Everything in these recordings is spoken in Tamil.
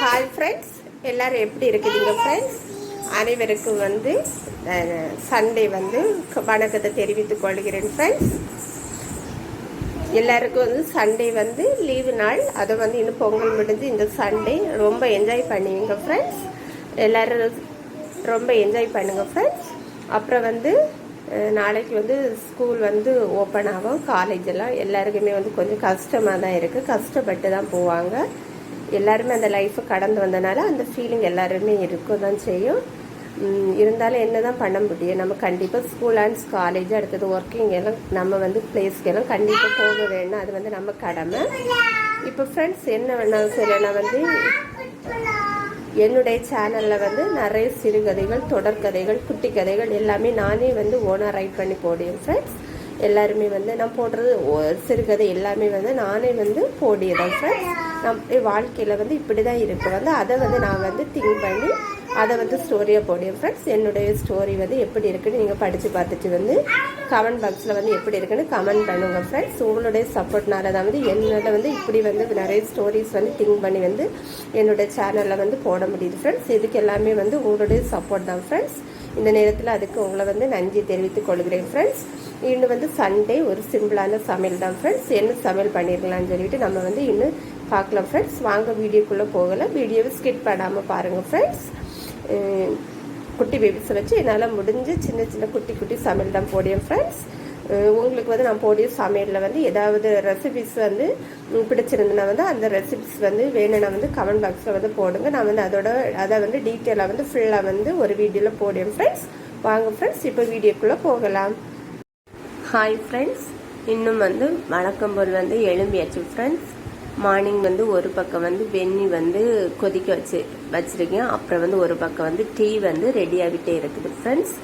ஹாய் ஃப்ரெண்ட்ஸ் எல்லாரும் எப்படி இருக்குதுங்க ஃப்ரெண்ட்ஸ் அனைவருக்கும் வந்து சண்டே வந்து வணக்கத்தை தெரிவித்துக் கொள்கிறேன் ஃப்ரெண்ட்ஸ் எல்லாருக்கும் வந்து சண்டே வந்து லீவு நாள். அதை வந்து இன்னும் பொங்கல் முடிஞ்சு இந்த சண்டே ரொம்ப என்ஜாய் பண்ணுவீங்க ஃப்ரெண்ட்ஸ் எல்லோரும் ரொம்ப என்ஜாய் பண்ணுங்க ஃப்ரெண்ட்ஸ் அப்புறம் வந்து நாளைக்கு வந்து ஸ்கூல் வந்து ஓப்பன் ஆகும். காலேஜெல்லாம் எல்லாருக்குமே வந்து கொஞ்சம் கஷ்டமாக தான் இருக்குது கஷ்டப்பட்டு தான் போவாங்க. எல்லாருமே அந்த லைஃப்பை கடந்து வந்தனால அந்த ஃபீலிங் எல்லாருமே இருக்கும் தான் செய்யும் இருந்தாலும் என்ன தான் பண்ண முடியும்? நம்ம கண்டிப்பாக ஸ்கூல் அண்ட் காலேஜ் அடுத்தது ஒர்க்கிங் எல்லாம் நம்ம வந்து பிளேஸ்க்கு எல்லாம் கண்டிப்பாக போக வேணும் அது வந்து நம்ம கடமை. இப்போ ஃப்ரெண்ட்ஸ் என்ன வேணாலும் சரி நான் வந்து என்னுடைய சேனலில் வந்து நிறைய சிறுகதைகள் தொடர்கதைகள் குட்டி கதைகள் எல்லாமே நானே வந்து ஓனாக ரைட் பண்ணி போடுவேன் ஃப்ரெண்ட்ஸ் எல்லாருமே வந்து நான் போடுறது ஒரு சிறுகதை எல்லாமே வந்து நானே வந்து போடியதான் ஃப்ரெண்ட்ஸ் நம்ம வாழ்க்கையில் வந்து இப்படி தான் இருக்குது வந்து அதை வந்து நான் வந்து திங்க் பண்ணி அதை வந்து ஸ்டோரியாக போடுவேன் ஃப்ரெண்ட்ஸ் என்னுடைய ஸ்டோரி வந்து எப்படி இருக்குன்னு நீங்கள் படித்து பார்த்துட்டு வந்து கமெண்ட் பாக்ஸில் வந்து எப்படி இருக்குன்னு கமெண்ட் பண்ணுங்கள் ஃப்ரெண்ட்ஸ் உங்களுடைய சப்போர்ட்னால தான் வந்து என்னோட வந்து இப்படி வந்து நிறைய ஸ்டோரிஸ் வந்து திங்க் பண்ணி வந்து என்னோட சேனலில் வந்து போட முடியுது ஃப்ரெண்ட்ஸ் இதுக்கு எல்லாமே வந்து உங்களுடைய சப்போர்ட் தான் ஃப்ரெண்ட்ஸ் இந்த நேரத்தில் அதுக்கு உங்களை வந்து நன்றி தெரிவித்துக் கொள்கிறேன் ஃப்ரெண்ட்ஸ் இன்னும் வந்து சண்டே ஒரு சிம்பிளான சமையல் தான் ஃப்ரெண்ட்ஸ் என்ன சமையல் பண்ணிடலாம்னு சொல்லிட்டு நம்ம வந்து இன்னும் பார்க்கலாம் ஃப்ரெண்ட்ஸ் வாங்க வீடியோக்குள்ளே போகலை வீடியோவை ஸ்கிப் பண்ணாமல் பாருங்கள் ஃப்ரெண்ட்ஸ் குட்டி பேபிஸை வச்சு என்னால் முடிஞ்ச சின்ன சின்ன குட்டி குட்டி சமையல் தான் போடியும் ஃப்ரெண்ட்ஸ் உங்களுக்கு வந்து நான் போடிய சமையலில் வந்து ஏதாவது ரெசிபிஸ் வந்து உம், பிடிச்சிருந்துன்னா வந்து அந்த ரெசிபிஸ் வந்து வேணும்னா வந்து கமெண்ட் பாக்ஸில் வந்து போடுங்க. நான் வந்து அதோட அதை வந்து டீட்டெயிலாக வந்து ஃபுல்லாக வந்து ஒரு வீடியோவில் போடுவேன் ஃப்ரெண்ட்ஸ் வாங்க ஃப்ரெண்ட்ஸ் இப்போ வீடியோக்குள்ளே போகலாம். ஹாய் ஃப்ரெண்ட்ஸ் இன்னும் வந்து வழக்கம் போல் வந்து எழும்பியாச்சு ஃப்ரெண்ட்ஸ் மார்னிங் வந்து ஒரு பக்கம் வந்து வெந்நி வந்து கொதிக்க வச்சு வச்சுருக்கேன். அப்புறம் வந்து ஒரு பக்கம் வந்து டீ வந்து ரெடி ஆகிட்டே இருக்குது ஃப்ரெண்ட்ஸ்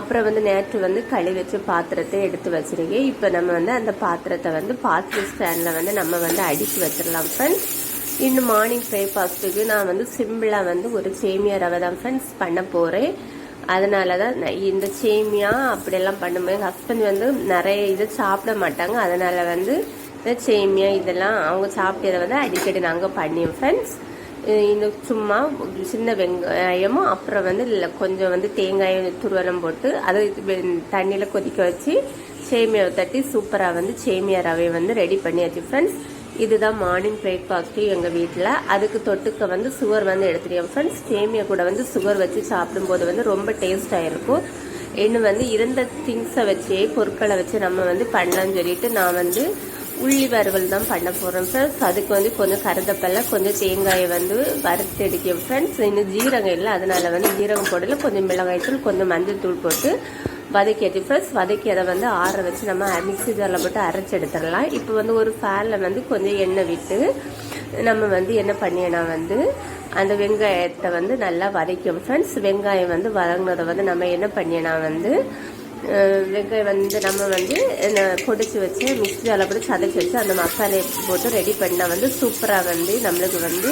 அப்புறம் வந்து நேற்று வந்து களி வச்சு பாத்திரத்தை எடுத்து வச்சிருக்கேன். இப்போ நம்ம வந்து அந்த பாத்திரத்தை வந்து பாத்திர ஸ்டாண்டில் வந்து நம்ம வந்து அடுக்கி வச்சிடலாம் ஃப்ரெண்ட்ஸ் இன்னும் மார்னிங் பிரேக்ஃபாஸ்ட்டுக்கு நான் வந்து சிம்பிளாக வந்து ஒரு சேமியா ரவை தான் ஃப்ரெண்ட்ஸ் பண்ண போகிறேன் அதனால தான் இந்த சேமியா அப்படியெல்லாம் பண்ணும்போது ஹஸ்பண்ட் வந்து நிறைய இதை சாப்பிட மாட்டாங்க. அதனால வந்து இந்த சேமியா இதெல்லாம் அவங்க சாப்பிட்டதை வந்து அடிக்கடி நாங்கள் பண்ணியோம் ஃப்ரெண்ட்ஸ் இந்த சும்மா சின்ன வெங்காயமும் அப்புறம் வந்து கொஞ்சம் வந்து தேங்காய் துருவலம் போட்டு அதை தண்ணியில் கொதிக்க வச்சு சேமியாவை தட்டி சூப்பராக வந்து சேமியா ரவையை வந்து ரெடி பண்ணியாச்சு ஃப்ரெண்ட்ஸ் இதுதான் மார்னிங் பிரேக்ஃபாஸ்ட்டு எங்கள் வீட்டில் அதுக்கு தொட்டுக்க வந்து சுகர் வந்து எடுத்துருக்கேன் ஃப்ரெண்ட்ஸ் சேமியா கூட வந்து சுகர் வச்சு சாப்பிடும்போது வந்து ரொம்ப டேஸ்ட்டாக இருக்கும். இன்னும் வந்து இருந்த திங்ஸை வச்சே பொருட்களை வச்சு நம்ம வந்து பண்ணலாம்னு சொல்லிட்டு நான் வந்து உள்ளி வறுவல் தான் பண்ண போகிறோம் ஃப்ரெண்ட்ஸ் அதுக்கு வந்து கொஞ்சம் கருதப்பல்ல கொஞ்சம் தேங்காயை வந்து வறுத்து எடுக்கேன் ஃப்ரெண்ட்ஸ் இன்னும் ஜீரகம் இல்லை. அதனால் வந்து ஜீரகம் போடல கொஞ்சம் மிளகாய்த்தூள் கொஞ்சம் மஞ்சள் தூள் போட்டு வதக்கியாச்சு. ஃப்ரெண்ட்ஸ் வதக்கி அதை வந்து ஆற வச்சு நம்ம மிக்சி ஜாரில் போட்டு அரைச்சி எடுத்துடலாம். இப்போ வந்து ஒரு ஃபேனில் வந்து கொஞ்சம் எண்ணெய் விட்டு நம்ம வந்து என்ன பண்ணினா வந்து அந்த வெங்காயத்தை வந்து நல்லா வதக்கும் ஃப்ரெண்ட்ஸ் வெங்காயம் வந்து வதங்கினதை வந்து நம்ம என்ன பண்ணினா வந்து வெங்காயம் வந்து நம்ம வந்து பொடிச்சு வச்சு மிக்ஸி அளவு போட்டு சதைச்சி வச்சு அந்த மசாலையை போட்டு ரெடி பண்ணால் வந்து சூப்பராக வந்து நம்மளுக்கு வந்து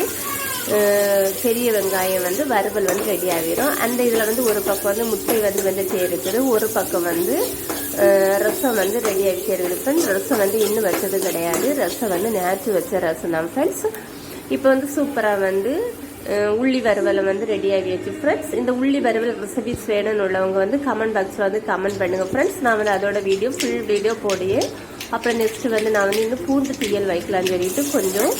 பெரிய வெங்காயம் வந்து வறுவல் வந்து ரெடி ஆகிரும் அந்த இதில் வந்து ஒரு பக்கம் வந்து முட்டை வந்து வெந்துட்டே இருக்குது ஒரு பக்கம் வந்து ரசம் வந்து ரெடி ஆகிட்டே இருக்குது ஃப்ரெண்ட்ஸ் ரசம் வந்து இன்னும் வச்சது கிடையாது. ரசம் வந்து நேற்று வச்ச ரசம் தான் ஃப்ரெண்ட்ஸ் இப்போ வந்து சூப்பராக வந்து உள்ளி வறுவலை வந்து ரெடி ஆகியாச்சு ஃப்ரெண்ட்ஸ் இந்த உள்ளி வறுவல் ரெசிபிஸ் வேணும்னு உள்ளவங்க வந்து கமெண்ட் பாக்ஸில் வந்து கமெண்ட் பண்ணுங்கள் ஃப்ரெண்ட்ஸ் நான் வந்து அதோட வீடியோ ஃபுல் வீடியோ போடியே அப்புறம் நெக்ஸ்ட்டு வந்து நான் வந்து இன்னும் பூண்டு தீயல் வைக்கலான்னு சொல்லிட்டு கொஞ்சம்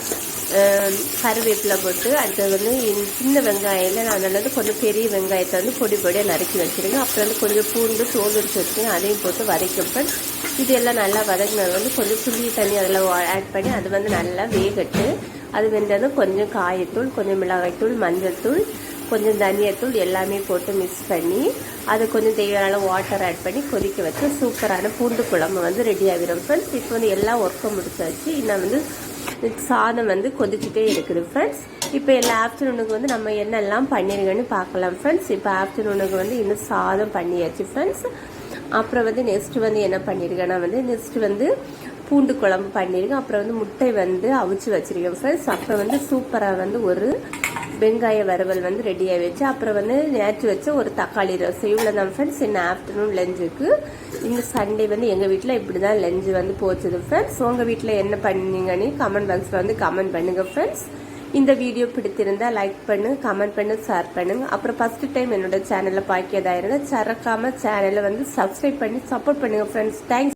கருவேப்பிலை போட்டு அடுத்தது வந்து சின்ன வெங்காயம் நான் வந்து கொஞ்சம் பெரிய வெங்காயத்தை வந்து பொடி பொடியாக நறுக்கி வச்சிருக்கேன். அப்புறம் வந்து கொஞ்சம் பூண்டு தோல் உரிச்சு வச்சுருக்கேன். அதையும் போட்டு வதக்கப்பேன் இது எல்லாம் நல்லா வதக்கினது வந்து கொஞ்சம் புளி தண்ணி அதில் ஆட் பண்ணி அது வந்து நல்லா வேகட்டு. அது வெந்ததும் கொஞ்சம் காயத்தூள் கொஞ்சம் மிளகாய்த்தூள் மஞ்சள்தூள் கொஞ்சம் தனியாத்தூள் எல்லாமே போட்டு மிக்ஸ் பண்ணி அது கொஞ்சம் தேவையான வாட்டர் ஆட் பண்ணி கொதிக்க வச்சு சூப்பரான பூண்டு குழம்பு வந்து ரெடி ஆகிடும் ஃப்ரெண்ட்ஸ் இப்போ வந்து எல்லா ஒர்க்கும் முடிச்சாச்சு. இன்னும் வந்து சாதம் வந்து கொதிச்சுட்டே இருக்குது ஃப்ரெண்ட்ஸ் இப்போ எல்லா ஆஃப்டர்நூனுக்கு வந்து நம்ம என்னெல்லாம் பண்ணிருக்கோன்னு பார்க்கலாம் ஃப்ரெண்ட்ஸ் இப்போ ஆஃப்டர்நூனுக்கு வந்து இன்னும் சாதம் பண்ணியாச்சு ஃப்ரெண்ட்ஸ் அப்புறம் வந்து நெக்ஸ்ட் வந்து என்ன பண்ணியிருக்கேன்னா வந்து நெக்ஸ்ட் வந்து பூண்டு குழம்பு பண்ணியிருக்கேன் அப்புறம் வந்து முட்டை வந்து அவிச்சு வச்சுருக்கேன் ஃப்ரெண்ட்ஸ் அப்புறம் வந்து சூப்பராக வந்து ஒரு வெங்காய வறுவல் வந்து ரெடியாக வச்சு அப்புறம் வந்து நேற்று வச்ச ஒரு தக்காளி ரசம் இவ்வளோ தான் ஃப்ரெண்ட்ஸ் என்ன ஆஃப்டர்நூன் லஞ்சுக்கு இந்த சண்டே வந்து எங்கள் வீட்டில் இப்படி தான் லஞ்சு வந்து போச்சுது ஃப்ரெண்ட்ஸ் உங்கள் வீட்டில் என்ன பண்ணீங்கன்னு கமெண்ட் பாக்ஸில் வந்து கமெண்ட் பண்ணுங்கள் ஃப்ரெண்ட்ஸ் இந்த வீடியோ பிடித்திருந்தா லைக் பண்ணு கமெண்ட் பண்ணு ஷேர் பண்ணுங்க. அப்புறம் ஃபர்ஸ்ட் டைம் என்னோட சேனலை பாக்கியதாக இருந்தால் சறக்காம சேனலை வந்து சப்ஸ்கிரைப் பண்ணி சப்போர்ட் பண்ணுங்க ஃப்ரெண்ட்ஸ் தேங்க்ஸ்